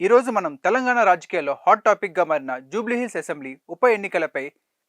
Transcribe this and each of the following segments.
ఈరోజు మనం తెలంగాణ రాజకీయాల్లో హాట్ టాపిక్గా మారిన జూబ్లీహిల్స్ అసెంబ్లీ ఉప ఎన్నికలపై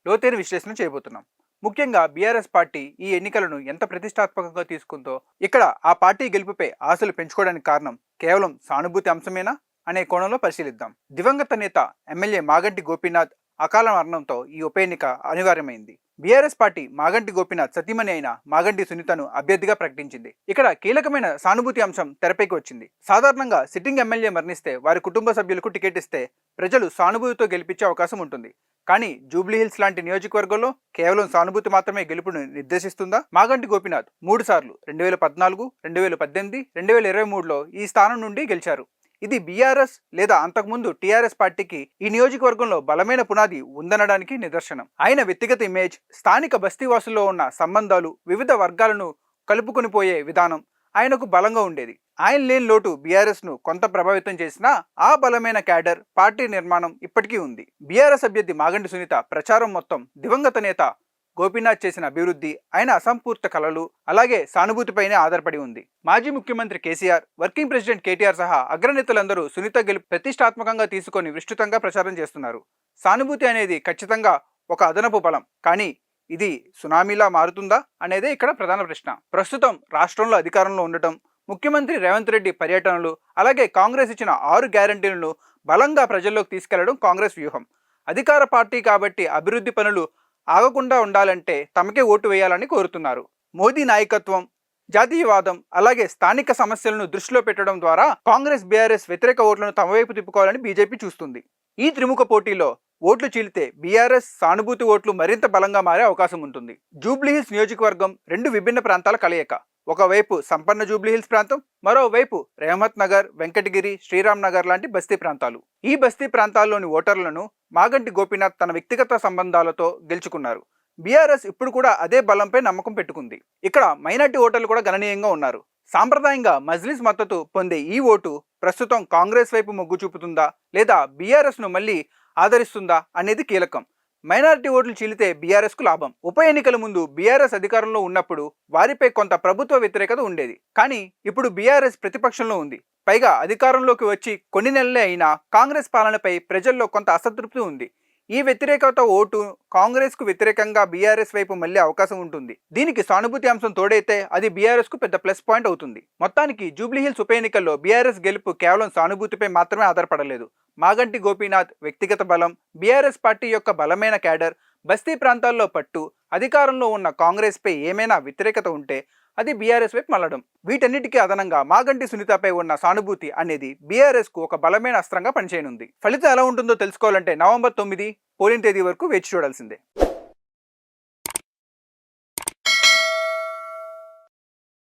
లోతైన విశ్లేషణ చేయబోతున్నాం. ముఖ్యంగా బీఆర్ఎస్ పార్టీ ఈ ఎన్నికలను ఎంత ప్రతిష్టాత్మకంగా తీసుకుందో ఇక్కడ ఆ పార్టీ గెలుపుపై ఆశలు పెంచుకోవడానికి కారణం కేవలం సానుభూతి అంశమేనా అనే కోణంలో పరిశీలిద్దాం. దివంగత నేత ఎమ్మెల్యే మాగంటి గోపీనాథ్ అకాల మరణంతో ఈ ఉప ఎన్నిక అనివార్యమైంది. బీఆర్ఎస్ పార్టీ మాగంటి గోపినాథ్ సతీమణి అయిన మాగంటి సునీతను అభ్యర్థిగా ప్రకటించింది. ఇక్కడ కీలకమైన సానుభూతి అంశం తెరపైకి వచ్చింది. సాధారణంగా సిట్టింగ్ ఎమ్మెల్యే మరణిస్తే వారి కుటుంబ సభ్యులకు టికెట్ ఇస్తే ప్రజలు సానుభూతితో గెలిపించే అవకాశం ఉంటుంది. కానీ జూబ్లీహిల్స్ లాంటి నియోజకవర్గంలో కేవలం సానుభూతి మాత్రమే గెలుపును నిర్దేశిస్తుందా? మాగంటి గోపినాథ్ మూడు సార్లు రెండు వేల పద్నాలుగు రెండు వేల పద్దెనిమిది రెండు వేల ఇరవై మూడులో ఈ స్థానం నుండి గెలిచారు. ఇది బీఆర్ఎస్ లేదా అంతకుముందు టీఆర్ఎస్ పార్టీకి ఈ నియోజకవర్గంలో బలమైన పునాది ఉందనడానికి నిదర్శనం. ఆయన వ్యక్తిగత ఇమేజ్ స్థానిక బస్తీవాసుల్లో ఉన్న సంబంధాలు వివిధ వర్గాలను కలుపుకొని పోయే విధానం ఆయనకు బలంగా ఉండేది. ఆయన లేని లోటు బీఆర్ఎస్ను కొంత ప్రభావితం చేసినా ఆ బలమైన క్యాడర్ పార్టీ నిర్మాణం ఇప్పటికీ ఉంది. బీఆర్ఎస్ అభ్యర్థి మాగంటి సునీత ప్రచారం మొత్తం దివంగత నేత గోపీనాథ్ చేసిన అభివృద్ధి ఆయన అసంపూర్త కళలు అలాగే సానుభూతిపైనే ఆధారపడి ఉంది. మాజీ ముఖ్యమంత్రి కేసీఆర్ వర్కింగ్ ప్రెసిడెంట్ కేటీఆర్ సహా అగ్రనేతలందరూ సునీత గెలుపు ప్రతిష్టాత్మకంగా తీసుకొని విస్తృతంగా ప్రచారం చేస్తున్నారు. సానుభూతి అనేది ఖచ్చితంగా ఒక అదనపు బలం. కానీ ఇది సునామీలా మారుతుందా అనేదే ఇక్కడ ప్రధాన ప్రశ్న. ప్రస్తుతం రాష్ట్రంలో అధికారంలో ఉండటం ముఖ్యమంత్రి రేవంత్ రెడ్డి పర్యటనలు అలాగే కాంగ్రెస్ ఇచ్చిన ఆరు గ్యారంటీలను బలంగా ప్రజల్లోకి తీసుకెళ్ళడం కాంగ్రెస్ వ్యూహం. అధికార పార్టీ కాబట్టి అభివృద్ధి పనులు ఆగకుండా ఉండాలంటే తమకే ఓటు వేయాలని కోరుతున్నారు. మోదీ నాయకత్వం జాతీయవాదం అలాగే స్థానిక సమస్యలను దృష్టిలో పెట్టడం ద్వారా కాంగ్రెస్ బీఆర్ఎస్ వ్యతిరేక ఓట్లను తమ వైపు తిప్పుకోవాలని బీజేపీ చూస్తుంది. ఈ త్రిముఖ పోటీలో ఓట్లు చీలితే బీఆర్ఎస్ సానుభూతి ఓట్లు మరింత బలంగా మారే అవకాశం ఉంటుంది. జూబ్లీహిల్స్ నియోజకవర్గం రెండు విభిన్న ప్రాంతాల కలయిక. ఒకవైపు సంపన్న జూబ్లీహిల్స్ ప్రాంతం మరోవైపు రెహమత్ నగర్ వెంకటగిరి శ్రీరామ్ నగర్ లాంటి బస్తీ ప్రాంతాలు. ఈ బస్తీ ప్రాంతాల్లోని ఓటర్లను మాగంటి గోపీనాథ్ తన వ్యక్తిగత సంబంధాలతో గెలుచుకున్నారు. బీఆర్ఎస్ ఇప్పుడు కూడా అదే బలంపై నమ్మకం పెట్టుకుంది. ఇక్కడ మైనార్టీ ఓటర్లు కూడా గణనీయంగా ఉన్నారు. సాంప్రదాయంగా మజ్లిస్ మద్దతు పొందే ఈ ఓటు ప్రస్తుతం కాంగ్రెస్ వైపు మొగ్గు చూపుతుందా లేదా బీఆర్ఎస్ను మళ్ళీ ఆదరిస్తుందా అనేది కీలకం. మైనారిటీ ఓట్లు చీలితే బీఆర్ఎస్కు లాభం. ఉప ఎన్నికల ముందు బీఆర్ఎస్ అధికారంలో ఉన్నప్పుడు వారిపై కొంత ప్రభుత్వ వ్యతిరేకత ఉండేది. కానీ ఇప్పుడు బీఆర్ఎస్ ప్రతిపక్షంలో ఉంది. పైగా అధికారంలోకి వచ్చి కొన్ని నెలలే అయినా కాంగ్రెస్ పాలనపై ప్రజల్లో కొంత అసంతృప్తి ఉంది. ఈ వ్యతిరేకత ఓటు కాంగ్రెస్కు వ్యతిరేకంగా బీఆర్ఎస్ వైపు మళ్ళీ అవకాశం ఉంటుంది. దీనికి సానుభూతి అంశం తోడైతే అది బీఆర్ఎస్కు పెద్ద ప్లస్ పాయింట్ అవుతుంది. మొత్తానికి జూబ్లీహిల్స్ ఉప ఎన్నికల్లో బీఆర్ఎస్ గెలుపు కేవలం సానుభూతిపై మాత్రమే ఆధారపడలేదు. మాగంటి గోపీనాథ్ వ్యక్తిగత బలం బీఆర్ఎస్ పార్టీ యొక్క బలమైన క్యాడర్ బస్తీ ప్రాంతాల్లో పట్టు అధికారంలో ఉన్న కాంగ్రెస్పై ఏమైనా వ్యతిరేకత ఉంటే అది బీఆర్ఎస్ వైపు మళ్ళడం. వీటన్నిటికీ అదనంగా మాగంటి సునీతపై ఉన్న సానుభూతి అనేది బీఆర్ఎస్కు ఒక బలమైన అస్త్రంగా పనిచేయనుంది. ఫలితం ఎలా ఉంటుందో తెలుసుకోవాలంటే నవంబర్ తొమ్మిది పోలింగ్ తేదీ వరకు వేచి చూడాల్సిందే.